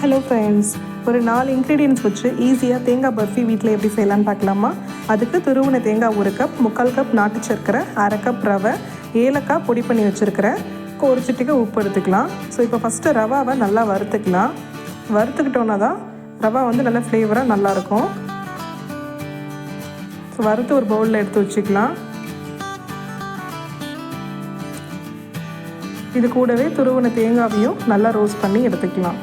Hello friends ஒரு நாலு ingredients வச்சு ஈஸியாக தேங்காய் பர்ஃபி வீட்டில் எப்படி செய்யலான்னு பார்க்கலாமா? அதுக்கு துருவின தேங்காய் ஒரு கப் முக்கால் கப் நாட்டு சர்க்கரை அரை கப் ரவை ஏலக்காய் பொடி பண்ணி வச்சுருக்கிறேன் ஒரு சிட்டிக்கு உப்பு எடுத்துக்கலாம். ஸோ இப்போ ஃபஸ்ட்டு ரவாவை நல்லா வறுத்துக்கலாம். வறுத்துக்கிட்டோன்னா தான் ரவா வந்து நல்லா ஃப்ளேவராக நல்லாயிருக்கும். ஸோ வறுத்து ஒரு பவுலில் எடுத்து வச்சுக்கலாம். இது கூடவே துருவின தேங்காவையும் நல்லா ரோஸ்ட் பண்ணி எடுத்துக்கலாம்.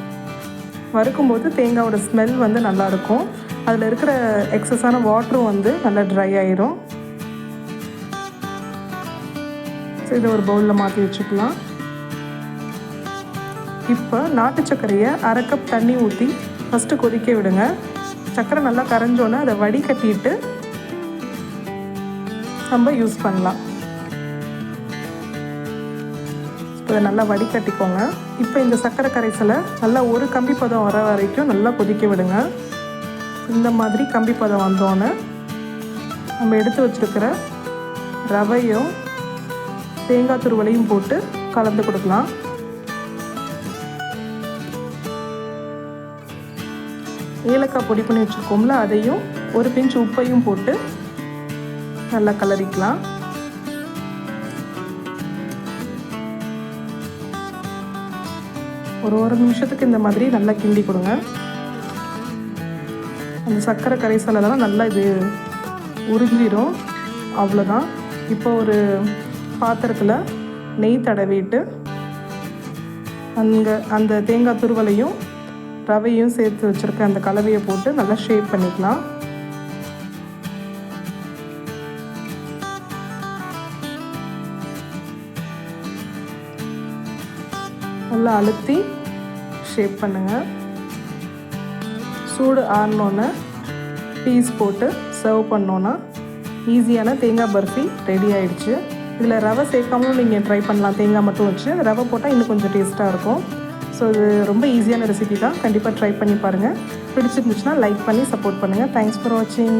வறுக்கும்போது தேங்காவோட ஸ்மெல் வந்து நல்லாயிருக்கும் அதில் இருக்கிற எக்ஸஸான வாட்டரும் வந்து நல்லா ட்ரை ஆயிரும். ஸோ இதை ஒரு பவுலில் மாற்றி வச்சுக்கலாம். இப்போ நாட்டு சர்க்கரையை அரை கப் தண்ணி ஊற்றி ஃபஸ்ட்டு கொதிக்க விடுங்க. சர்க்கரை நல்லா கரைஞ்சோன்னே அதை வடிகட்டிட்டு நம்ம யூஸ் பண்ணலாம். இதை நல்லா வடிகட்டிக்கோங்க. இப்போ இந்த சர்க்கரை கரைசலை நல்லா ஒரு கம்பி பதம் வர வரைக்கும் நல்லா கொதிக்க விடுங்க. இந்த மாதிரி கம்பி பதம் வந்தோன்னே நம்ம எடுத்து வச்சுருக்கிற ரவையும் தேங்காய் துருவலையும் போட்டு கலந்து கொடுக்கலாம். ஏலக்காய் பொடி பண்ணி வச்சுருக்கோம்ல அதையும் ஒரு பிஞ்ச் உப்பையும் போட்டு நல்லா கலரிக்கலாம். ஒரு ஒரு நிமிஷத்துக்கு இந்த மாதிரி நல்லா கிண்டி கொடுங்க. அந்த சர்க்கரை கரைசலெல்லாம் நல்லா இது உறிஞ்சிடும் அவ்வளோதான் இப்போ ஒரு பாத்திரத்தில் நெய் தடவிட்டு அங்கே அந்த தேங்காய் துருவலையும் ரவையும் சேர்த்து வச்சுருக்க அந்த கலவையை போட்டு நல்லா ஷேப் பண்ணிக்கலாம். நல்லா அழுத்தி ஷேப் பண்ணுங்கள் சூடு ஆறினோன்னே பீஸ் போட்டு சர்வ் பண்ணோன்னா ஈஸியான தேங்காய் பர்ஃபி ரெடி ஆயிடுச்சு. இதில் ரவை சேர்க்காமலும் நீங்கள் ட்ரை பண்ணலாம். தேங்காய் மட்டும் வச்சு ரவை போட்டால் இன்னும் கொஞ்சம் டேஸ்ட்டாக இருக்கும். ஸோ இது ரொம்ப ஈஸியான ரெசிபி தான். கண்டிப்பாக ட்ரை பண்ணி பாருங்கள் பிடிச்சிருந்துச்சுன்னா லைக் பண்ணி சப்போர்ட் பண்ணுங்கள் தேங்க்ஸ் ஃபார் வாட்சிங்